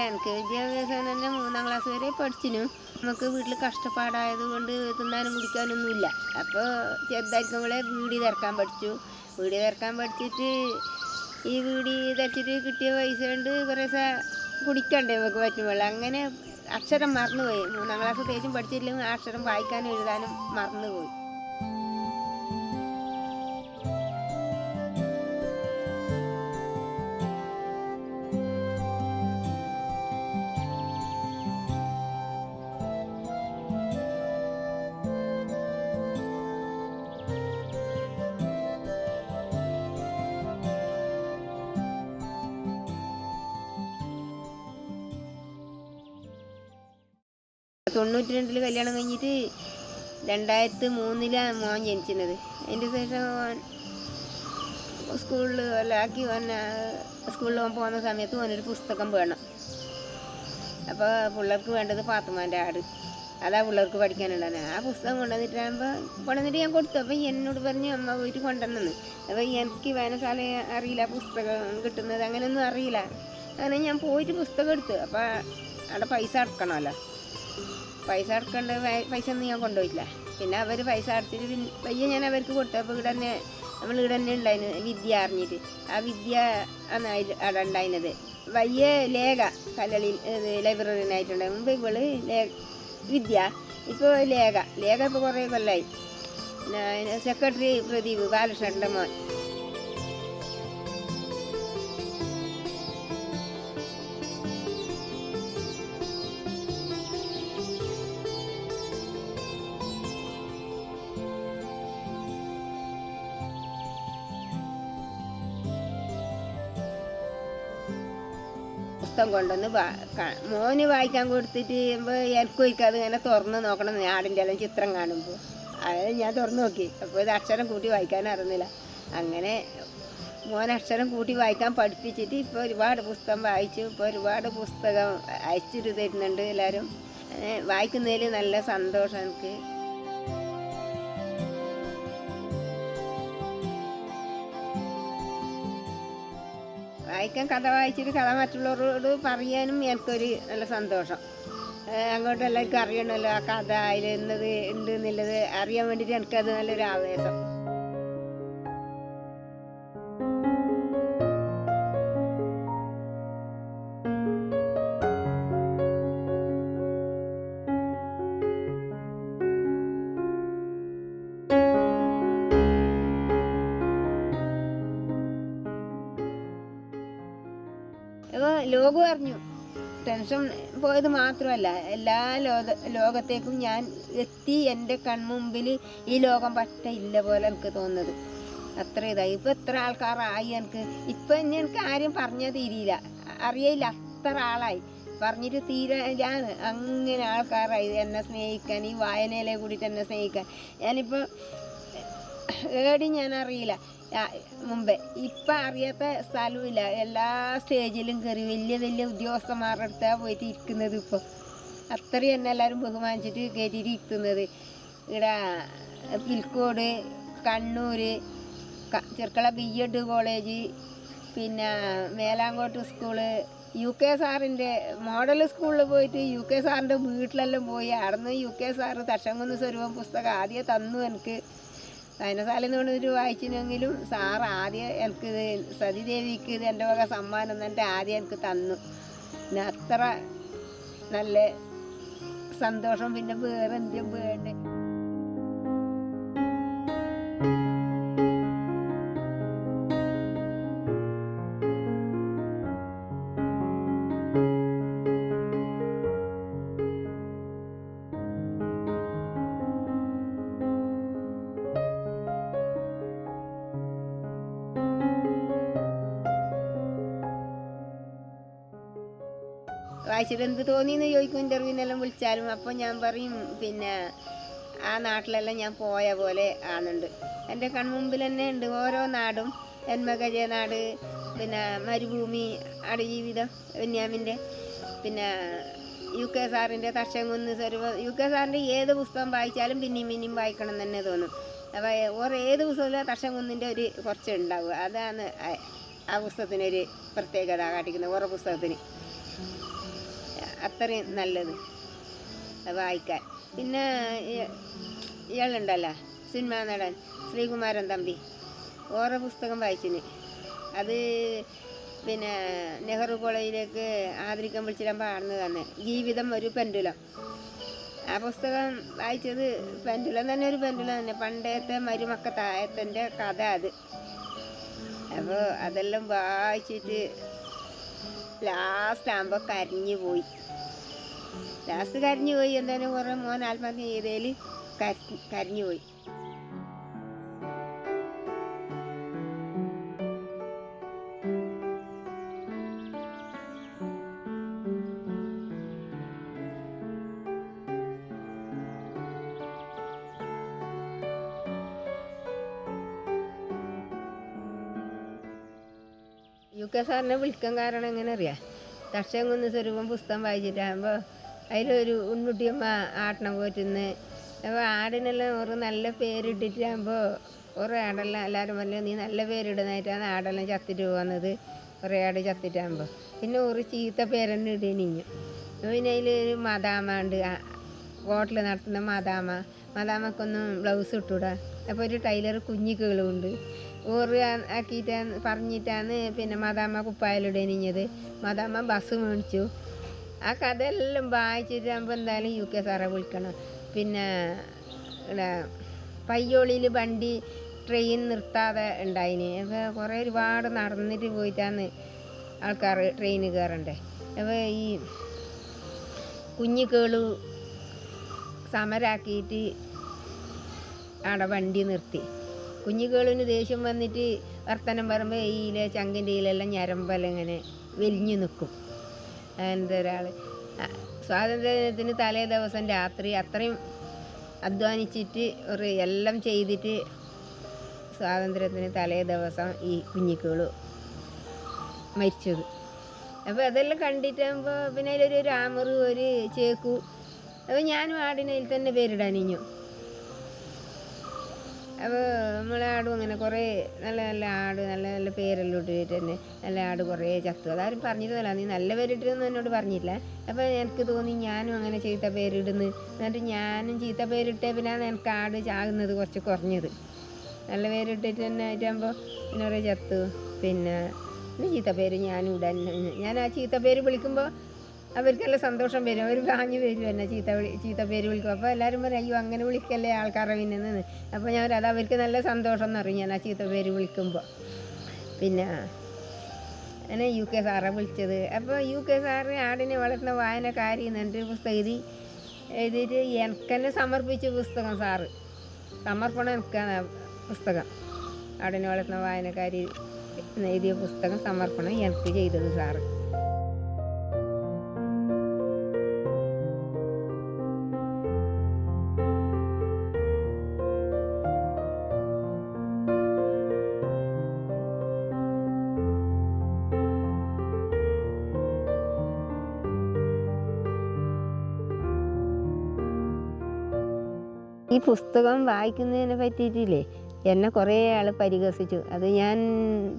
ഇല്ല. എനിക്ക് വിദ്യാഭ്യാസം തന്നെ മൂന്നാം ക്ലാസ് വരെ പഠിച്ചിനു നമുക്ക് വീട്ടിൽ കഷ്ടപ്പാടായത് കൊണ്ട് തിന്നാനും കുടിക്കാനൊന്നുമില്ല അപ്പോൾ ചെറുതായിരിക്കുമ്പോളെ വീടി തിരക്കാൻ പഠിച്ചു. വീടി തിരക്കാൻ പഠിച്ചിട്ട് ഈ വീടി തിരച്ചിട്ട് കിട്ടിയ പൈസ കൊണ്ട് കുറേ കുടിക്കണ്ടേ നമുക്ക് പറ്റുമ്പോൾ അങ്ങനെ അക്ഷരം മറന്നുപോയി. മൂന്നാം ക്ലാസ് തേച്ചും പഠിച്ചില്ലെങ്കിൽ അക്ഷരം വായിക്കാനും എഴുതാനും മറന്നുപോയി. തൊണ്ണൂറ്റി രണ്ടിൽ കല്യാണം കഴിഞ്ഞിട്ട് രണ്ടായിരത്തി മൂന്നിലാണ് മോൻ ജനിച്ചിരുന്നത് അതിന്റെ ശേഷം സ്കൂളിൽ വല്ലാക്കി വന്ന സ്കൂളിൽ പോകാൻ പോകുന്ന സമയത്ത് ഓനൊരു പുസ്തകം വേണം. അപ്പോൾ പിള്ളേർക്ക് വേണ്ടത് പാത്തുമാന്റെ ആട്. അതാ പിള്ളേർക്ക് പഠിക്കാനുള്ളത്. ആ പുസ്തകം കൊണ്ടുവന്നിട്ടാകുമ്പോൾ കൊണ്ടുവന്നിട്ട് ഞാൻ കൊടുത്തു. അപ്പോൾ എന്നോട് പറഞ്ഞു അമ്മ പോയിട്ട് കൊണ്ടുവന്നെന്ന്. അപ്പോൾ എനിക്ക് വേനൽക്കാലം അറിയില്ല പുസ്തകം കിട്ടുന്നത് അങ്ങനെയൊന്നും അറിയില്ല. അങ്ങനെ ഞാൻ പോയിട്ട് പുസ്തകം എടുത്തു. അപ്പോൾ അവിടെ പൈസ അടക്കണമല്ലോ. പൈസ അടക്കേണ്ട പൈസ ഒന്നും ഞാൻ കൊണ്ടുപോയില്ല പിന്നെ അവർ പൈസ അടച്ചിട്ട് പയ്യെ ഞാൻ അവർക്ക് കൊടുത്തു. അപ്പോൾ ഇവിടെ തന്നെ നമ്മൾ ഇവിടെ തന്നെ ഉണ്ടായിരുന്നു വിദ്യ അറിഞ്ഞിട്ട്. ആ വിദ്യ ആണ് അവിടെ ഉണ്ടായിരുന്നത് വയ്യ ലേഖ കല്ലളി ലൈബ്രറിനായിട്ടുണ്ട്. മുമ്പ് ഇവൾ വിദ്യ ഇപ്പോൾ ലേഖ. ലേഖ ഇപ്പോൾ കുറേ കൊല്ലായി. സെക്രട്ടറി പ്രദീപ് ബാലകൃഷ്ണന്റെ മോൻ. പുസ്തകം കൊണ്ടുവന്ന് മോന് വായിക്കാൻ കൊടുത്തിട്ട് എനിക്ക് വയ്ക്കാതെ ഇങ്ങനെ തുറന്ന് നോക്കണം ആടിന്റെ എല്ലാം ചിത്രം കാണുമ്പോൾ അത് ഞാൻ തുറന്നു നോക്കി. അപ്പോൾ ഇത് അക്ഷരം കൂട്ടി വായിക്കാൻ അറിഞ്ഞില്ല. അങ്ങനെ മോൻ അക്ഷരം കൂട്ടി വായിക്കാൻ പഠിപ്പിച്ചിട്ട് ഇപ്പോൾ ഒരുപാട് പുസ്തകം വായിച്ചു ഇപ്പോൾ ഒരുപാട് പുസ്തകം അയച്ചിട്ട് തരുന്നുണ്ട് എല്ലാവരും വായിക്കുന്നതിൽ നല്ല സന്തോഷം എനിക്ക്. വായിക്കാൻ കഥ വായിച്ചിട്ട് കഥ മറ്റുള്ളവരോട് പറയാനും എനിക്കൊരു നല്ല സന്തോഷം. അങ്ങോട്ട് എല്ലാവർക്കും അറിയണമല്ലോ ആ കഥ അതിൽ എന്നത് ഉണ്ട് എന്നുള്ളത് അറിയാൻ വേണ്ടിയിട്ട് എനിക്കത് നല്ലൊരു ആവേശം. ടെൻഷൻ പോയത് മാത്രമല്ല എല്ലാ ലോക ലോകത്തേക്കും ഞാൻ എത്തി എന്റെ കൺമുമ്പിൽ ഈ ലോകം പറ്റ ഇല്ല പോലെ എനിക്ക് തോന്നുന്നത്. അത്ര ഇതായി. ഇപ്പം എത്ര ആൾക്കാരായി എനിക്ക്? ഇപ്പം ഇനി എനിക്ക് ആരും പറഞ്ഞാൽ തീരില്ല അറിയില്ല അത്ര ആളായി. പറഞ്ഞിട്ട് തീരാണ് അങ്ങനെ ആൾക്കാരായി. എന്നെ സ്നേഹിക്കാൻ ഈ വായനയിലെ കൂടിയിട്ട് എന്നെ സ്നേഹിക്കാൻ. ഞാനിപ്പോൾ ഏടി ഞാൻ അറിയില്ല മുമ്പേ. ഇപ്പം അറിയാത്ത സ്ഥലവുമില്ല. എല്ലാ സ്റ്റേജിലും കയറി വലിയ വലിയ ഉദ്യോഗസ്ഥന്മാരുടെ അടുത്താണ് പോയിട്ട് ഇരിക്കുന്നത് ഇപ്പോൾ അത്രയും തന്നെ എല്ലാവരും ബഹുമാനിച്ചിട്ട് കയറ്റിയിട്ട് ഇരിക്കുന്നത്. ഇവിടെ Pilicode Kannur Cherukkala B Ed college പിന്നെ മേലാങ്കോട്ട് സ്കൂൾ യു കെ സാറിന്റെ മോഡൽ സ്കൂളിൽ പോയിട്ട് യു കെ സാറിന്റെ വീട്ടിലെല്ലാം പോയി. അവിടുന്ന് യു കെ സാറ് തക്ഷംകുന്ന് സ്വരൂപം പുസ്തകം ആദ്യം തന്നു എനിക്ക്. വായനശാലയിൽ നിന്ന് ഒരു വായിച്ചിനെങ്കിലും സാർ ആദ്യം എനിക്ക് സതിദേവിക്ക് ഇത് എന്റെ വക സമ്മാനം എന്നിട്ട് ആദ്യം എനിക്ക് തന്നു. പിന്നെ അത്ര നല്ല സന്തോഷം പിന്നെ വേറെ എന്തും വേണ്ടേ? വായിച്ചിട്ട് എന്ത് തോന്നിയെന്ന് ചോദിക്കും ഇന്റർവ്യൂവിനെല്ലാം വിളിച്ചാലും. അപ്പോൾ ഞാൻ പറയും പിന്നെ ആ നാട്ടിലെല്ലാം ഞാൻ പോയ പോലെ ആണുണ്ട് എന്റെ കൺമുമ്പിൽ തന്നെ ഉണ്ട് ഓരോ നാടും. ജന്മഗജ നാട് പിന്നെ മരുഭൂമി അടജീവിതം ബെന്യാമിന്റെ പിന്നെ യു കെ സാറിന്റെ തക്ഷംകുന്ന് സ്വരൂപ. യു കെ സാറിന്റെ ഏത് പുസ്തകം വായിച്ചാലും പിന്നെയും പിന്നെയും വായിക്കണം തന്നെ തോന്നും. അപ്പോൾ ഓരോ ഏത് പുസ്തകത്തിലും തക്ഷംകുന്നിന്റെ ഒരു കുറച്ച് ഉണ്ടാവുക. അതാണ് ആ പുസ്തകത്തിനൊരു പ്രത്യേകത കാട്ടിക്കുന്നത് ഓരോ പുസ്തകത്തിന്. അത്രയും നല്ലത്. വായിക്കാൻ. പിന്നെ ഇയ- ഇയാളുണ്ടല്ലോ സിനിമാ നടൻ ശ്രീകുമാരൻ തമ്പി. ഓരോ പുസ്തകം വായിച്ചിന്. അത് പിന്നെ നെഹ്റു കോളേജിലേക്ക് ആദരിക്കാൻ വിളിച്ചിടാൻ പാടുന്നത് തന്നെ ജീവിതം ഒരു പെൻഡുലം. ആ പുസ്തകം വായിച്ചത് പെൻഡുലം തന്നെ ഒരു പെൻഡുലം തന്നെ. പണ്ടത്തെ മരുമക്ക തായത്തിന്റെ കഥ അത്. അപ്പോൾ അതെല്ലാം വായിച്ചിട്ട് ലാസ്റ്റ് ആകുമ്പോൾ കരഞ്ഞു പോയി. ലാസ്റ്റ് കരഞ്ഞു പോയി. എന്തായാലും കുറേ മോൻ ആത്മഹത്യ ചെയ്തതിൽ കരഞ്ഞു പോയി. യു കെ സാറിനെ വിളിക്കാൻ കാരണം എങ്ങനെ അറിയാം ദക്ഷകുന്ന് സ്വരൂപം പുസ്തകം വായിച്ചിട്ടാകുമ്പോൾ അതിലൊരു ഉണ്ണുട്ടിയമ്മ ആട്ടണം പോറ്റുന്ന്. അപ്പോൾ ആടിനെല്ലാം ഒരു നല്ല പേരിട്ടിട്ടാകുമ്പോൾ കുറേ ആടെല്ലാം എല്ലാവരും പറഞ്ഞു നീ നല്ല പേരിടുന്നതായിട്ടാണ് ആടെല്ലാം ചത്തിട്ട് പോകുന്നത് കുറേ ആട് ചത്തിട്ടാകുമ്പോൾ പിന്നെ ഒരു ചീത്ത പേരെന്നെ ഇടീനിഞ്ഞു പിന്നെ അതിലൊരു മദാമ ഉണ്ട് ഹോട്ടൽ നടത്തുന്ന മദാമ. മദാമക്കൊന്നും ബ്ലൗസ് ഇട്ടൂടാ. അപ്പോൾ ഒരു ടൈലർ കുഞ്ഞിക്കുകളുണ്ട് ഓറ് ആക്കിയിട്ടാണ് പറഞ്ഞിട്ടാണ് പിന്നെ മദാമ കുപ്പായലിടേനിഞ്ഞത് മദാമ ബസ് മേടിച്ചു. ആ കഥയെല്ലാം വായിച്ചിട്ടാകുമ്പോൾ എന്തായാലും യു കെ സാറെ വിളിക്കണം. പിന്നെ പയ്യോളിയിൽ വണ്ടി ട്രെയിൻ നിർത്താതെ ഉണ്ടായിന്. അപ്പോൾ കുറേ ഒരുപാട് നടന്നിട്ട് പോയിട്ടാണ് ആൾക്കാർ ട്രെയിൻ കയറണ്ടേ അപ്പോൾ ഈ കുഞ്ഞിക്കേളു സമരാക്കിയിട്ട് അവിടെ വണ്ടി നിർത്തി. കുഞ്ഞുകേളിന് ദേഷ്യം വന്നിട്ട് വർത്തനം പറയുമ്പോൾ ഈയിലെ ചങ്കിന്റെ ഈലെല്ലാം ഞരമ്പെല്ലാം ഇങ്ങനെ വലിഞ്ഞു നിൽക്കും ഒരാൾ സ്വാതന്ത്ര്യദിനത്തിന് തലേ ദിവസം രാത്രി അത്രയും അധ്വാനിച്ചിട്ട് ഒരു എല്ലാം ചെയ്തിട്ട് സ്വാതന്ത്ര്യത്തിന് തലേ ദിവസം ഈ കുഞ്ഞിക്കുകൾ മരിച്ചത്. അപ്പോൾ അതെല്ലാം കണ്ടിട്ടാകുമ്പോൾ പിന്നെ അതിലൊരു രാമറ് ഒരു ചേക്കു അപ്പോൾ ഞാനും ആടിനയിൽ തന്നെ പേരിടാനിഞ്ഞു അപ്പോൾ നമ്മളെ ആടും അങ്ങനെ കുറേ നല്ല നല്ല ആട് നല്ല നല്ല പേരെല്ലാം ഇട്ടിട്ട് തന്നെ നല്ല ആട് കുറേ ചത്തു. അതാരും പറഞ്ഞിരുന്നല്ല നീ നല്ല പേരിട്ടിരുന്നു എന്നോട് പറഞ്ഞില്ല. അപ്പോൾ എനിക്ക് തോന്നി ഞാനും അങ്ങനെ ചീത്ത പേരിടുന്നു. എന്നിട്ട് ഞാനും ചീത്ത പേരിട്ടേ പിന്നെ എനിക്ക് ആട് ചാകുന്നത് കുറച്ച് കുറഞ്ഞത്. നല്ല പേരിട്ടിട്ട് തന്നെ ആയിട്ടാകുമ്പോൾ പിന്നെ കുറേ ചത്തു. പിന്നെ ചീത്ത പേര് ഞാനും ഇടാൻ ഞാൻ ആ ചീത്ത പേര് വിളിക്കുമ്പോൾ അവർക്കെല്ലാം സന്തോഷം വരും. അവർ വാങ്ങി വരും എന്നെ ചീത്ത വിളി ചീത്ത പേര് വിളിക്കും. അപ്പോൾ എല്ലാവരും പറയും അയ്യോ അങ്ങനെ വിളിക്കല്ലേ ആൾക്കാരെ പിന്നെ അപ്പോൾ ഞാൻ അത് അവർക്ക് നല്ല സന്തോഷം എന്ന് അറിയും ഞാൻ ആ ചീത്ത പേര് വിളിക്കുമ്പോൾ പിന്നെ എന്നെ യു കെ സാറെ വിളിച്ചത്. അപ്പോൾ യു കെ സാറ് ആടിനെ വളർത്തുന്ന വായനക്കാരി എന്റെ പുസ്തകം എഴുതി എഴുതിയിട്ട് എനിക്കെന്നെ സമർപ്പിച്ച പുസ്തകം സാറ്. സമർപ്പണം എനിക്കാണ് പുസ്തകം. ആടിനെ വളർത്തുന്ന വായനക്കാരി എഴുതിയ പുസ്തകം സമർപ്പണം എനിക്ക് ചെയ്തത് സാറ്. പുസ്തകം വായിക്കുന്നതിനെ പറ്റിയിട്ടില്ലേ? എന്നെ കുറേ ആൾ പരിഹസിച്ചു. അത് ഞാൻ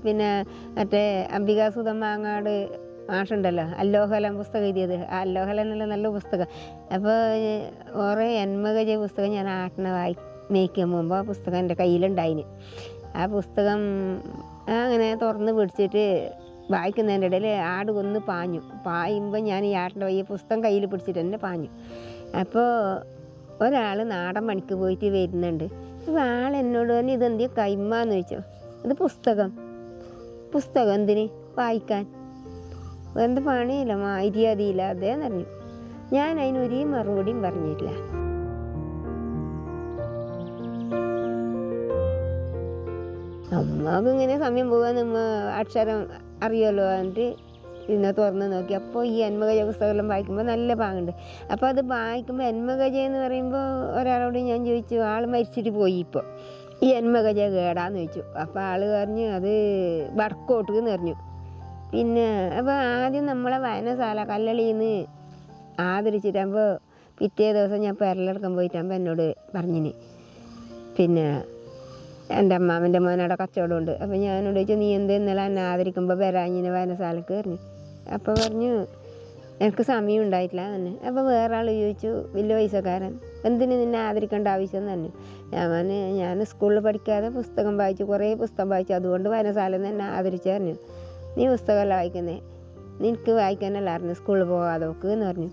പിന്നെ മറ്റേ അംബികാസുതം മാങ്ങാട് മാഷുണ്ടല്ലോ അല്ലോഹലം പുസ്തകം എഴുതിയത്. ആ അല്ലോഹലം എന്നുള്ള നല്ല പുസ്തകം. അപ്പോൾ കുറേ എന്മകജ പുസ്തകം ഞാൻ ആട്ടിനെ വായി മേയ്ക്കാൻ പോകുമ്പോൾ ആ പുസ്തകം എന്റെ കയ്യിലുണ്ടായിന്. ആ പുസ്തകം അങ്ങനെ തുറന്ന് പിടിച്ചിട്ട് വായിക്കുന്നതിന്റെ ഇടയിൽ ആട് കൊന്ന് പാഞ്ഞു. പായുമ്പോൾ ഞാൻ ഈ ആട്ടിന്റെ ഈ പുസ്തകം കയ്യിൽ പിടിച്ചിട്ട് തന്നെ പാഞ്ഞു. അപ്പോൾ ഒരാൾ നാടൻ പണിക്ക് പോയിട്ട് വരുന്നുണ്ട്. അപ്പോൾ ആൾ എന്നോട് പറഞ്ഞു ഇതെന്തിയ കൈമാന്ന് ചോദിച്ചോ. ഇത് പുസ്തകം. പുസ്തകം എന്തിന്? വായിക്കാൻ. എന്ത് പണിയില്ല മര്യാദയില്ല അതേന്ന് പറഞ്ഞു. ഞാൻ അതിനൊരു മറുപടിയും പറഞ്ഞില്ല അമ്മയ്ക്ക് ഇങ്ങനെ സമയം പോകാൻ നമ്മ അക്ഷരം അറിയാലോ എന്നിട്ട് ഇന്ന് തുറന്ന് നോക്കി. അപ്പോൾ ഈ എന്മകജ പുസ്തകമെല്ലാം വായിക്കുമ്പോൾ നല്ല പാങ്ങുണ്ട്. അപ്പോൾ അത് വായിക്കുമ്പോൾ എന്മകജ എന്ന് പറയുമ്പോൾ ഒരാളോട് ഞാൻ ചോദിച്ചു ആൾ മരിച്ചിട്ട് പോയി ഇപ്പോൾ. ഈ എന്മകജ കേടാന്ന് ചോദിച്ചു. അപ്പോൾ ആൾ പറഞ്ഞു അത് വടക്കോട്ട് എന്ന് പറഞ്ഞു. പിന്നെ അപ്പോൾ ആദ്യം നമ്മളെ വായനശാല കല്ലളിയിൽ നിന്ന് ആദരിച്ചിട്ടാകുമ്പോൾ പിറ്റേ ദിവസം ഞാൻ പെരലെടുക്കാൻ പോയിട്ടാകുമ്പോൾ എന്നോട് പറഞ്ഞിന്. പിന്നെ എന്റെ അമ്മാവന്റെ മോനവിടെ കച്ചവടമുണ്ട്. അപ്പോൾ ഞാനോട് ചോദിച്ചു നീ എന്ത് ഇന്നലെ എന്നെ ആദരിക്കുമ്പോൾ വരാഞ്ഞിനെ വായനശാലക്ക്? പറഞ്ഞു. അപ്പോൾ പറഞ്ഞു എനിക്ക് സമയം ഉണ്ടായിട്ടില്ല തന്നെ അപ്പോൾ വേറെ ആൾ ചോദിച്ചു വലിയ പൈസക്കാരൻ എന്തിന് നിന്നെ ആദരിക്കേണ്ട ആവശ്യം? തന്നെ ഞാൻ ഞാൻ സ്കൂളിൽ പഠിക്കാതെ പുസ്തകം വായിച്ചു കുറേ പുസ്തകം വായിച്ചു അതുകൊണ്ട് വായനശാല എന്നെ ആദരിച്ചു പറഞ്ഞു. നീ പുസ്തകമല്ല വായിക്കുന്നേ? നിനക്ക് വായിക്കാനല്ല അറിഞ്ഞു സ്കൂളിൽ പോകാതെ നോക്ക് എന്ന് പറഞ്ഞു.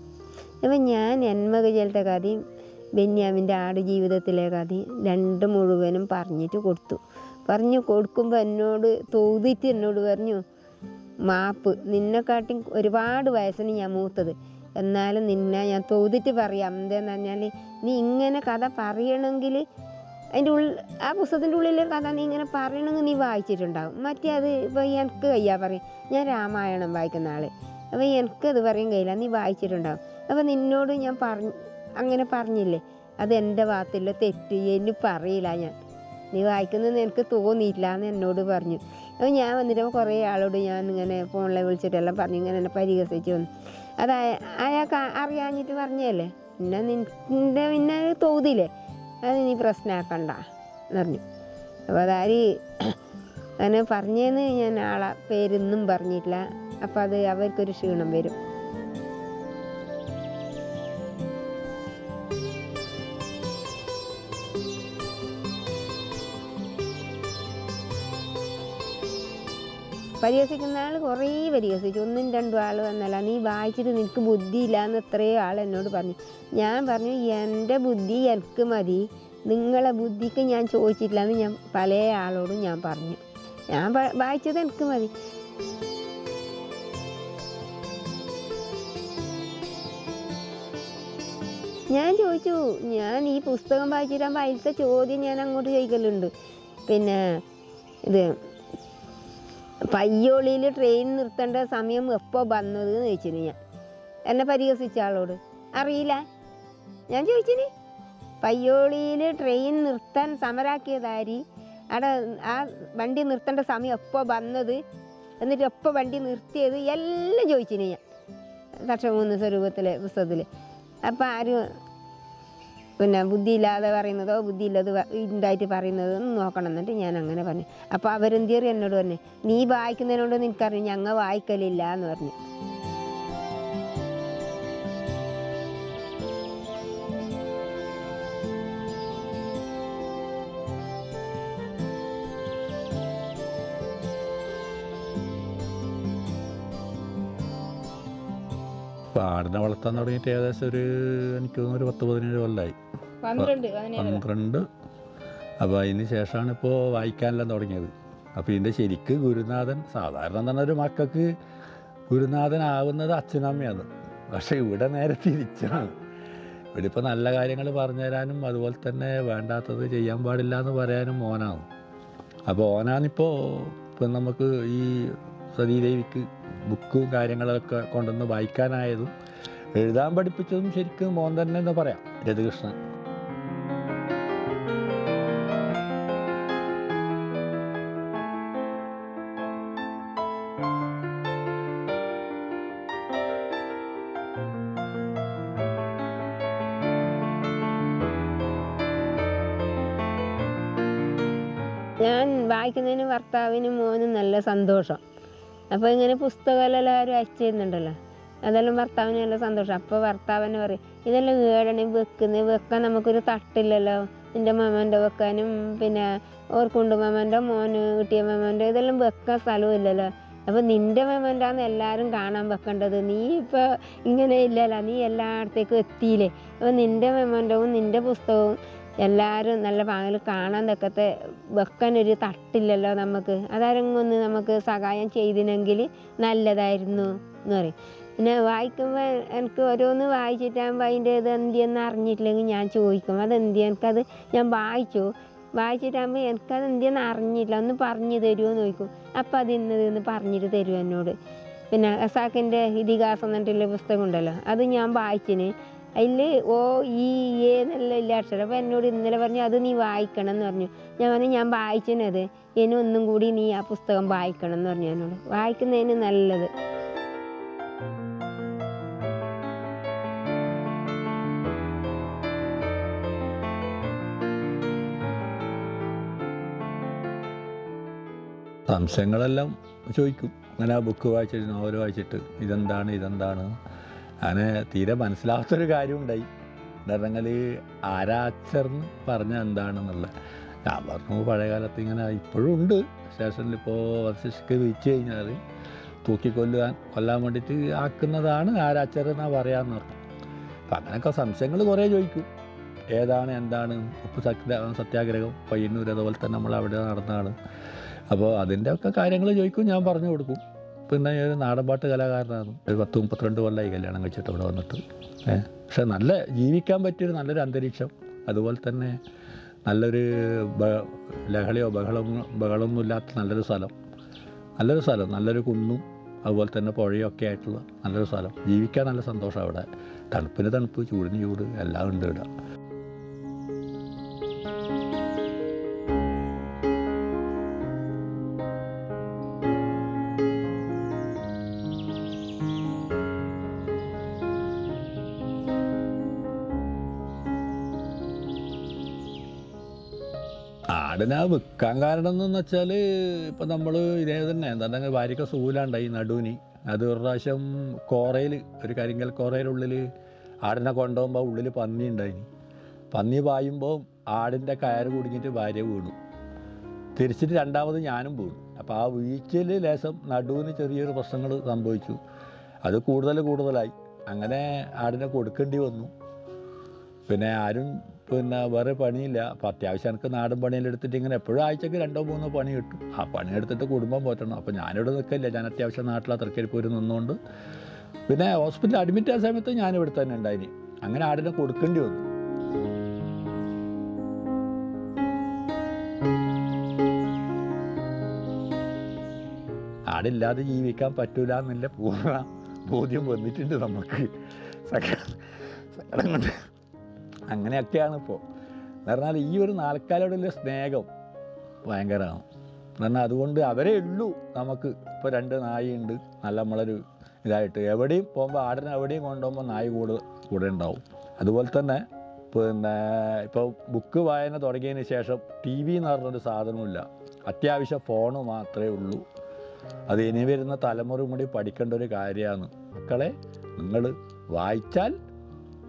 അപ്പം ഞാൻ എന്മകജലത്തെ കഥയും ബെന്യാമിന്റെ ആട് ജീവിതത്തിലെ കഥയും രണ്ട് മുഴുവനും പറഞ്ഞിട്ട് കൊടുത്തു. പറഞ്ഞു കൊടുക്കുമ്പോൾ എന്നോട് തോതിട്ട് എന്നോട് പറഞ്ഞു മാപ്പ്. നിന്നെക്കാട്ടി ഒരുപാട് വയസ്സിന് ഞാൻ മൂത്തത്. എന്നാലും നിന്നെ ഞാൻ തോതിട്ട് പറയാം. എന്താണെന്ന് പറഞ്ഞാൽ നീ ഇങ്ങനെ കഥ പറയണമെങ്കിൽ അതിന്റെ ഉള്ളിൽ ആ പുസ്തകത്തിന്റെ ഉള്ളിലെ കഥ നീ ഇങ്ങനെ പറയണമെങ്കിൽ നീ വായിച്ചിട്ടുണ്ടാവും. മറ്റേ അത് ഇപ്പോൾ എനിക്ക് കയ്യാ പറയും. ഞാൻ രാമായണം വായിക്കുന്ന ആൾ അപ്പോൾ എനിക്കത് പറയാൻ കഴിയില്ല നീ വായിച്ചിട്ടുണ്ടാവും. അപ്പോൾ നിന്നോട് ഞാൻ പറഞ്ഞു അങ്ങനെ പറഞ്ഞില്ലേ? അത് എന്റെ ഭാഗത്തുള്ള തെറ്റ് എന്നു പറയില്ല ഞാൻ. നീ വായിക്കുന്നതെന്ന് എനിക്ക് തോന്നിയില്ല എന്ന് എന്നോട് പറഞ്ഞു. അപ്പോൾ ഞാൻ വന്നിട്ട് കുറേ ആളോട് ഞാൻ ഇങ്ങനെ ഫോണിലെ വിളിച്ചിട്ടെല്ലാം പറഞ്ഞു. ഇങ്ങനെ എന്നെ പരിഹസിച്ചു. വന്നു അത് അയ- അയാൾക്ക് അറിയാഞ്ഞിട്ട് പറഞ്ഞല്ലേ പിന്നെ നിന്റെ പിന്നെ തോതിയില്ലേ അത് നീ പ്രശ്നമാക്കണ്ട എന്ന് പറഞ്ഞു. അപ്പോൾ അതാര് അങ്ങനെ പറഞ്ഞേന്ന് ഞാൻ ആളെ പേരൊന്നും പറഞ്ഞിട്ടില്ല. അപ്പോൾ അത് അവർക്കൊരു ക്ഷീണം വരും. പരിഹസിക്കുന്ന ആൾ കുറേ പരിഹസിച്ചു. ഒന്നും രണ്ടും ആൾ വന്നല്ല. നീ വായിച്ചിട്ട് നിനക്ക് ബുദ്ധിയില്ല എന്ന് എത്രയോ ആൾ എന്നോട് പറഞ്ഞു. ഞാൻ പറഞ്ഞു എന്റെ ബുദ്ധി എനിക്ക് മതി. നിങ്ങളെ ബുദ്ധിക്ക് ഞാൻ ചോദിച്ചിട്ടില്ല എന്ന് ഞാൻ പല ആളോടും ഞാൻ പറഞ്ഞു. ഞാൻ വായിച്ചത് എനിക്ക് മതി. ഞാൻ ചോദിച്ചു ഞാൻ ഈ പുസ്തകം വായിച്ചിട്ടാകുമ്പോൾ അതിലത്തെ ചോദ്യം ഞാൻ അങ്ങോട്ട് ചോദിക്കലുണ്ട്. പിന്നെ ഇത് പയ്യോളിയിൽ ട്രെയിൻ നിർത്തേണ്ട സമയം എപ്പോൾ വന്നത് എന്ന് ചോദിച്ചിന് ഞാൻ. എന്നെ പരിഹസിച്ച ആളോട്. അറിയില്ല. ഞാൻ ചോദിച്ചിന് പയ്യോളിയിൽ ട്രെയിൻ നിർത്താൻ സമരാക്കിയതാരി അവിടെ ആ വണ്ടി നിർത്തേണ്ട സമയം എപ്പോൾ വന്നത്? എന്നിട്ട് എപ്പോൾ വണ്ടി നിർത്തിയത്? എല്ലാം ചോദിച്ചിന് ഞാൻ. തക്ഷമൂന്ന് സ്വരൂപത്തിലെ പുസ്തകത്തിൽ അപ്പോൾ ആരും പിന്നെ ബുദ്ധിയില്ലാതെ പറയുന്നതോ ബുദ്ധിയില്ലാതെ ഉണ്ടായിട്ട് പറയുന്നതോ ഒന്ന് നോക്കണം. എന്നിട്ട് ഞാൻ അങ്ങനെ പറഞ്ഞു. അപ്പോൾ അവരെന്തിയറി എന്നോട് പറഞ്ഞു നീ വായിക്കുന്നതിനോട് നിനക്കറിയാം ഞങ്ങൾ വായിക്കലില്ല എന്ന് പറഞ്ഞു. ആടിനെ വളർത്താൻ തുടങ്ങിയിട്ട് ഏകദേശം ഒരു എനിക്ക് തോന്നുന്നു ഒരു പത്ത് പതിനേഴ് കൊല്ലമായി പന്ത്രണ്ട് അപ്പോൾ അതിന് ശേഷമാണ് ഇപ്പോൾ വായിക്കാനെല്ലാം തുടങ്ങിയത്. അപ്പോൾ ഇതിന്റെ ശരിക്ക് ഗുരുനാഥൻ സാധാരണ തന്നെ ഒരു മക്കൾക്ക് ഗുരുനാഥനാവുന്നത് അച്ഛനമ്മയാണ് പക്ഷേ ഇവിടെ നേരെ തിരിച്ചാണ് ഇവിടെ ഇപ്പോൾ നല്ല കാര്യങ്ങൾ പറഞ്ഞു തരാനും അതുപോലെ തന്നെ വേണ്ടാത്തത് ചെയ്യാൻ പാടില്ല എന്ന് പറയാനും മോനാണ്. അപ്പോൾ ഓനാണിപ്പോൾ ഇപ്പം നമുക്ക് ഈ സതീദേവിക്ക് ബുക്കും കാര്യങ്ങളൊക്കെ കൊണ്ടുവന്ന് വായിക്കാനായതും എഴുതാൻ പഠിപ്പിച്ചതും ശരിക്കും മോൻ തന്നെ എന്ന് പറയാം രതികൃഷ്ണൻ. ഞാൻ വായിക്കുന്നതിന് ഭർത്താവിനും മോനും നല്ല സന്തോഷം. അപ്പോൾ ഇങ്ങനെ പുസ്തകമെല്ലാം എല്ലാവരും അയച്ചു തരുന്നുണ്ടല്ലോ. അതെല്ലാം ഭർത്താവിന് നല്ല സന്തോഷം. അപ്പോൾ ഭർത്താവിനെ പറയും ഇതെല്ലാം ഏടണി വെക്കുന്നത് വെക്കാൻ നമുക്കൊരു തട്ടില്ലല്ലോ. നിന്റെ മാമന്റെ വെക്കാനും പിന്നെ ഓർക്കുണ്ട് മാമന്റെ മോന് കിട്ടിയ മാമന്റെ ഇതെല്ലാം വെക്കാൻ സ്ഥലമില്ലല്ലോ അപ്പോൾ നിന്റെ മാമന്റാന്ന് എല്ലാവരും കാണാൻ വെക്കേണ്ടത്. നീ ഇപ്പോൾ ഇങ്ങനെ ഇല്ലല്ലോ നീ എല്ലായിടത്തേക്കും എത്തിയില്ലേ. അപ്പോൾ നിന്റെ മെമ്മന്റവും നിന്റെ പുസ്തകവും എല്ലാവരും നല്ല പാങ്ങിൽ കാണാൻ തക്കത്തെ വെക്കാനൊരു തട്ടില്ലല്ലോ നമുക്ക്. അതാരെങ്കിലും ഒന്ന് നമുക്ക് സഹായം ചെയ്തിനെങ്കിൽ നല്ലതായിരുന്നു എന്ന് പറയും. പിന്നെ വായിക്കുമ്പോൾ എനിക്ക് ഓരോന്ന് വായിച്ചിട്ടാകുമ്പോൾ അതിന്റെ ഇത് എന്തിയെന്ന് അറിഞ്ഞിട്ടില്ലെങ്കിൽ ഞാൻ ചോദിക്കും. അതെന്തി എനിക്കത് ഞാൻ വായിച്ചു. വായിച്ചിട്ടാകുമ്പോൾ എനിക്കത് എന്തിയെന്ന് അറിഞ്ഞില്ല. ഒന്ന് പറഞ്ഞു തരുമോ എന്ന് ചോദിക്കും. അപ്പം അത് ഇന്നത് ഇന്ന് പറഞ്ഞിട്ട് തരും എന്നോട്. പിന്നെ അസാക്കിന്റെ ഇതിഹാസം എന്നിട്ടുള്ള പുസ്തകം ഉണ്ടല്ലോ. അത് ഞാൻ വായിച്ചിന്. അതിൽ ഓ ഈ എന്നുള്ള ഇല്ല അക്ഷരം. അപ്പോൾ എന്നോട് ഇന്നലെ പറഞ്ഞു അത് നീ വായിക്കണം എന്ന് പറഞ്ഞു. ഞാൻ പറഞ്ഞു ഞാൻ വായിച്ചതിനത് ഇനി ഒന്നും കൂടി നീ ആ പുസ്തകം വായിക്കണം എന്ന് പറഞ്ഞു എന്നോട്. വായിക്കുന്നതിന് നല്ലത്. സംശയങ്ങളെല്ലാം ചോദിക്കും. അങ്ങനെ ആ ബുക്ക് വായിച്ചിട്ട് നോവൽ വായിച്ചിട്ട് ഇതെന്താണ് ഇതെന്താണ്? അങ്ങനെ തീരെ മനസ്സിലാവാത്തൊരു കാര്യം ഉണ്ടായി എന്താ ആരാച്ചർ ആരാച്ചർന്ന് പറഞ്ഞാൽ എന്താണെന്നുള്ളത്. ഞാൻ പറഞ്ഞു പഴയകാലത്ത് ഇങ്ങനെ ഇപ്പോഴും ഉണ്ട്. സ്റ്റേഷനിൽ ഇപ്പോൾ വധശിക്ഷയ്ക്ക് വിളിച്ചു കഴിഞ്ഞാൽ തൂക്കിക്കൊല്ലുവാൻ കൊല്ലാൻ വേണ്ടിയിട്ട് ആക്കുന്നതാണ് ആരാച്ചർ എന്നാണ് പറയാമെന്ന് പറഞ്ഞു. അപ്പം അങ്ങനെയൊക്കെ സംശയങ്ങൾ കുറേ ചോദിക്കും. ഏതാണ് എന്താണ്? ഉപ്പ് സത്യ സത്യാഗ്രഹം പയ്യന്നൂർ അതുപോലെ തന്നെ നമ്മൾ അവിടെ നടന്നതാണ്. അപ്പോൾ അതിന്റെ ഒക്കെ കാര്യങ്ങൾ ചോദിക്കും ഞാൻ പറഞ്ഞു കൊടുക്കും. പിന്നെ ഒരു നാടൻപാട്ട് കലാകാരനാണ് ഒരു പത്ത് മുപ്പത്തിരണ്ട് കൊല്ലമായി കല്യാണം കഴിച്ചിട്ട് ഇവിടെ വന്നിട്ട്. ഏഹ് പക്ഷെ നല്ല ജീവിക്കാൻ പറ്റിയൊരു നല്ലൊരു അന്തരീക്ഷം. അതുപോലെ തന്നെ നല്ലൊരു ലഹളയോ ബഹളമോ ബഹളമൊന്നും ഇല്ലാത്ത നല്ലൊരു സ്ഥലം. നല്ലൊരു സ്ഥലം നല്ലൊരു കുന്നും അതുപോലെ തന്നെ പുഴയൊക്കെ ആയിട്ടുള്ള നല്ലൊരു സ്ഥലം. ജീവിക്കാൻ നല്ല സന്തോഷം അവിടെ. തണുപ്പിന് തണുപ്പ് ചൂടിന് ചൂട് എല്ലാം ഉണ്ട് ഇവിടെ. ആടിനെ വിൽക്കാൻ കാരണം എന്ന് വെച്ചാൽ ഇപ്പം നമ്മൾ ഇതേ തന്നെ എന്താ ഭാര്യയ്ക്ക് സൂലാണ്ടായി നടുവിന്. അത് ഒരു പ്രാവശ്യം കോറയിൽ ഒരു കരിങ്കൽ കോറയിലുള്ളിൽ ആടിനെ കൊണ്ടുപോകുമ്പോൾ ഉള്ളിൽ പന്നി ഉണ്ടായിനി. പന്നി പായുമ്പോൾ ആടിന്റെ കയറ് കുടുങ്ങിയിട്ട് ഭാര്യ വീണു. തിരിച്ചിട്ട് രണ്ടാമത് ഞാനും വീണു. അപ്പോൾ ആ വീഴ്ചയിൽ ലേശം നടുവിന് ചെറിയൊരു പ്രശ്നങ്ങൾ സംഭവിച്ചു. അത് കൂടുതൽ കൂടുതലായി. അങ്ങനെ ആടിനെ കൊടുക്കേണ്ടി വന്നു. പിന്നെ ആരും പിന്നെ വേറെ പണിയില്ല. അപ്പം അത്യാവശ്യം എനിക്ക് നാടൻ പണിയിലെടുത്തിട്ട് ഇങ്ങനെ എപ്പോഴും ആഴ്ചക്ക് രണ്ടോ മൂന്നോ പണി കിട്ടും. ആ പണി എടുത്തിട്ട് കുടുംബം പോറ്റണം. അപ്പം ഞാനിവിടെ നിൽക്കില്ല ഞാൻ അത്യാവശ്യം നാട്ടിലെ പോയി നിന്നുകൊണ്ട് പിന്നെ ഹോസ്പിറ്റലിൽ അഡ്മിറ്റ് ആയ സമയത്ത് ഞാനിവിടെ തന്നെ ഉണ്ടായിനി. അങ്ങനെ ആടിനെ കൊടുക്കേണ്ടി വന്നു. ആടില്ലാതെ ജീവിക്കാൻ പറ്റൂല എന്നുള്ള പൂർണ ബോധ്യം വന്നിട്ടുണ്ട് നമുക്ക്. സക- സകലം കൊണ്ട് അങ്ങനെയൊക്കെയാണ് ഇപ്പോൾ എന്ന് പറഞ്ഞാൽ ഈ ഒരു നാൽക്കാലോടുള്ള സ്നേഹം ഭയങ്കരമാണ്. പറഞ്ഞാൽ അതുകൊണ്ട് അവരേ ഉള്ളൂ നമുക്ക് ഇപ്പോൾ രണ്ട് നായിയുണ്ട് നല്ല നമ്മളൊരു ഇതായിട്ട്. എവിടെയും പോകുമ്പോൾ ആടിനെ എവിടെയും കൊണ്ടുപോകുമ്പോൾ നായ കൂടെ കൂടെ ഉണ്ടാവും. അതുപോലെ തന്നെ പിന്നെ ഇപ്പോൾ ബുക്ക് വായന തുടങ്ങിയതിന് ശേഷം ടി വി എന്ന് പറഞ്ഞൊരു സാധനമില്ല അത്യാവശ്യം ഫോണ് മാത്രമേ ഉള്ളൂ. അത് ഇനി വരുന്ന തലമുറ കൂടി പഠിക്കേണ്ട ഒരു കാര്യമാണ്. മക്കളെ നിങ്ങൾ വായിച്ചാൽ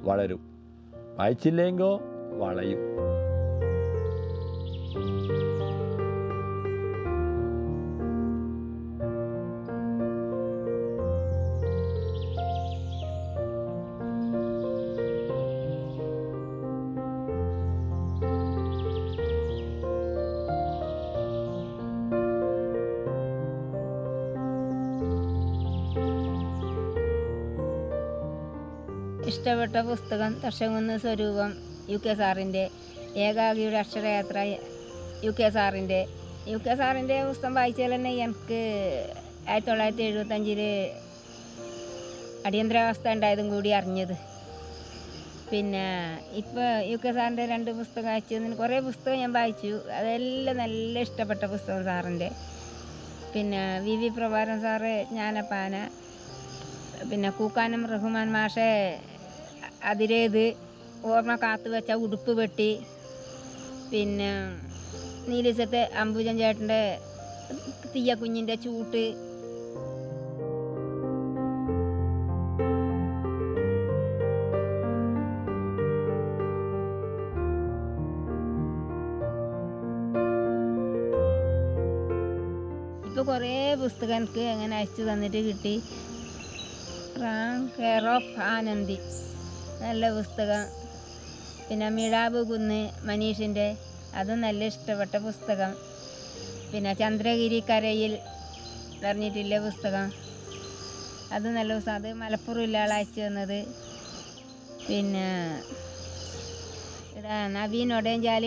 വളരും. വായിച്ചില്ലെങ്കോ? വളയും. ഇഷ്ടപ്പെട്ട പുസ്തകം ദർശകുന്ന സ്വരൂപം യു കെ സാറിന്റെ ഏകാഗിയുടെ അക്ഷരയാത്ര യു കെ സാറിന്റെ. യു കെ സാറിന്റെ പുസ്തകം വായിച്ചാൽ തന്നെ എനിക്ക് ആയിരത്തി തൊള്ളായിരത്തി എഴുപത്തഞ്ചിൽ അടിയന്തരാവസ്ഥ ഉണ്ടായതും കൂടി അറിഞ്ഞത്. പിന്നെ ഇപ്പോൾ യു കെ സാറിന്റെ രണ്ട് പുസ്തകം വായിച്ചു. കുറേ പുസ്തകം ഞാൻ വായിച്ചു. അതെല്ലാം നല്ല ഇഷ്ടപ്പെട്ട പുസ്തകം സാറിന്റെ. പിന്നെ വി വി പ്രഭാരം സാറ് ജ്ഞാനപ്പാന പിന്നെ കൂക്കാനം റഹ്മാൻ മാഷെ അതിരേത് ഓർമ്മ കാത്തു വെച്ച ഉടുപ്പ് വെട്ടി. പിന്നെ നീലിസത്തെ അംബുജൻ ചേട്ടന്റെ തീയ കുഞ്ഞിന്റെ ചൂട്ട്. ഇപ്പോൾ കുറേ പുസ്തകം എനിക്ക് അങ്ങനെ അയച്ചു തന്നിട്ട് കിട്ടി. Ram care of Anandi. നല്ല പുസ്തകം. പിന്നെ മിഴാബ് കുന്ന് മനീഷിന്റെ അതും നല്ല ഇഷ്ടപ്പെട്ട പുസ്തകം. പിന്നെ ചന്ദ്രഗിരി കരയിൽ പറഞ്ഞിട്ടില്ല പുസ്തകം? അത് നല്ല പുസ്തകം. അത് മലപ്പുറം ഇല്ല ആൾ അയച്ചു തന്നത്. പിന്നെ നവീൻ ഒടയഞ്ചാൽ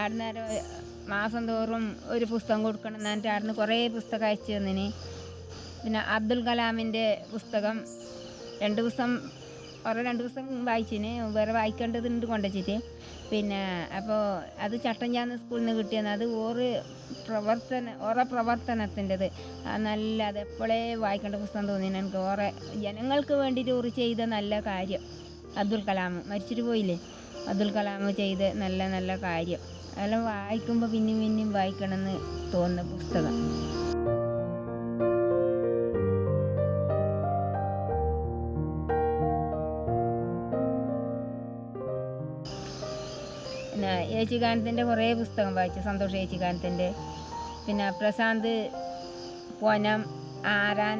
ആടുന്നേരം മാസം തോറും ഒരു പുസ്തകം കൊടുക്കണം എന്നിട്ട് ആടുന്ന് കുറേ പുസ്തകം അയച്ചു തന്നിന്. പിന്നെ അബ്ദുൽ കലാമിന്റെ പുസ്തകം. രണ്ട് പുസ്തകം കുറേ രണ്ട് ദിവസം വായിച്ചിന്. വേറെ വായിക്കേണ്ടതുണ്ട് കൊണ്ടുവച്ചിട്ട് പിന്നെ അപ്പോൾ അത് ചട്ടഞ്ചാന്ന് സ്കൂളിൽ നിന്ന് കിട്ടിയെന്ന്. അത് ഓറ് പ്രവർത്തന ഓറെ പ്രവർത്തനത്തിന്റെത്. നല്ല അത് എപ്പോഴേ വായിക്കേണ്ട പുസ്തകം തോന്നിന്. എനിക്ക് ഓറെ ജനങ്ങൾക്ക് വേണ്ടിയിട്ട് ഓറ് ചെയ്ത നല്ല കാര്യം. അബ്ദുൽ കലാം. മരിച്ചിട്ട് പോയില്ലേ? അബ്ദുൽ കലാം ചെയ്ത നല്ല നല്ല കാര്യം. അതെല്ലാം വായിക്കുമ്പോൾ പിന്നെയും പിന്നെയും വായിക്കണമെന്ന് തോന്നുന്ന പുസ്തകം. യേശുഗാനത്തിന്റെ കുറേ പുസ്തകം വായിച്ചു. സന്തോഷ് യേശുഗാനത്തിന്റെ പിന്നെ പ്രശാന്ത് പൊനം ആരാൻ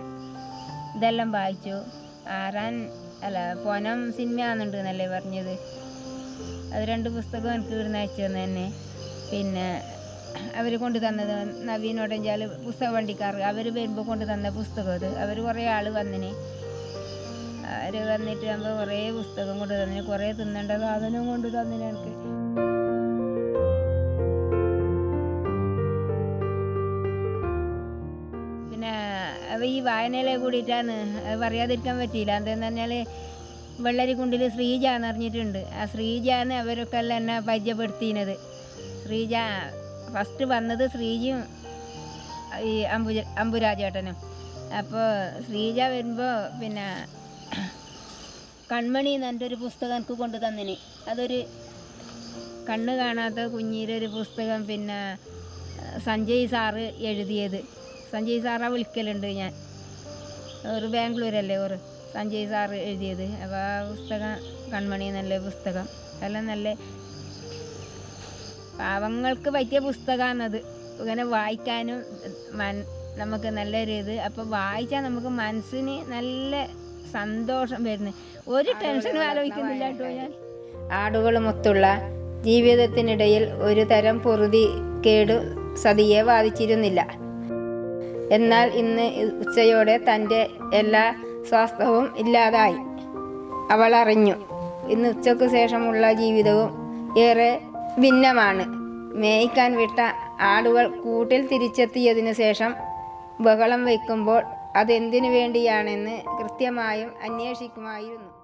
ഇതെല്ലാം വായിച്ചു. ആരാൻ അല്ല പൊനം സിനിമയാണെന്നുണ്ട് എന്നല്ലേ പറഞ്ഞത്. അത് രണ്ട് പുസ്തകം എനിക്ക് ഇവിടുന്ന് അയച്ചു തന്നെ തന്നെ പിന്നെ അവർ കൊണ്ടു തന്നത് നവീനോടെഞ്ചാൽ പുസ്തക വണ്ടിക്കാർ അവർ വരുമ്പോൾ കൊണ്ടു തന്ന പുസ്തകം അത്. അവർ കുറേ ആൾ വന്നിന്. അവർ വന്നിട്ട് ആകുമ്പോൾ കുറേ പുസ്തകം കൊണ്ടു തന്നിന്. കുറേ തിന്നേണ്ട സാധനവും കൊണ്ടു തന്നിന് എനിക്ക്. വായനയിലെ കൂടിയിട്ടാണ്. അത് പറയാതിരിക്കാൻ പറ്റിയില്ല. എന്തെന്ന് പറഞ്ഞാൽ വെള്ളരിക്കുണ്ടിൽ ശ്രീജ എന്ന് പറഞ്ഞിട്ടുണ്ട് ആ ശ്രീജാന്ന് അവരൊക്കെ എല്ലാം എന്നെ പരിചയപ്പെടുത്തിയത്. ശ്രീജ ഫസ്റ്റ് വന്നത് ശ്രീജയും ഈ അമ്പുജ അമ്പുരാജേട്ടനും. അപ്പോൾ ശ്രീജ വരുമ്പോൾ പിന്നെ കൺമണി എന്ന് ഒരു പുസ്തകം എനിക്ക് കൊണ്ടു തന്നിന്. അതൊരു കണ്ണ് കാണാത്ത കുഞ്ഞിയുടെ ഒരു പുസ്തകം പിന്നെ സഞ്ജയ് സാറ് എഴുതിയത്. സഞ്ജയ് സാറാ വിളിക്കലുണ്ട് ഞാൻ. ഒരു ബാംഗ്ലൂരല്ലേ ഒരു സഞ്ജയ് സാർ എഴുതിയത്. അപ്പോൾ ആ പുസ്തകം കൺമണി നല്ല പുസ്തകം. എല്ലാം നല്ല പാവങ്ങൾക്ക് പറ്റിയ പുസ്തകമാണത് ഇങ്ങനെ വായിക്കാനും മൻ നമുക്ക് നല്ലൊരു ഇത്. അപ്പോൾ വായിച്ചാൽ നമുക്ക് മനസ്സിന് നല്ല സന്തോഷം വരുന്നത്. ഒരു ടെൻഷനും ആലോചിക്കുന്നില്ല കേട്ടോ ഞാൻ. ആടുകളുമൊത്തുള്ള ജീവിതത്തിനിടയിൽ ഒരു തരം പൊറുതി കേടു സതിയെ ബാധിച്ചിരുന്നില്ല. എന്നാൽ ഇന്ന് ഉച്ചയോടെ തന്റെ എല്ലാ സ്വാസ്ഥ്യവും ഇല്ലാതായി. അവൾ അറിഞ്ഞു. ഇന്ന് ഉച്ചയ്ക്ക് ശേഷമുള്ള ജീവിതവും ഏറെ ഭിന്നമാണ്. മേയ്ക്കാൻ വിട്ട ആടുകൾ കൂട്ടിൽ തിരിച്ചെത്തിയതിനു ശേഷം ബഹളം വയ്ക്കുമ്പോൾ അതെന്തിനു വേണ്ടിയാണെന്ന് കൃത്യമായും അന്വേഷിക്കുമായിരുന്നു.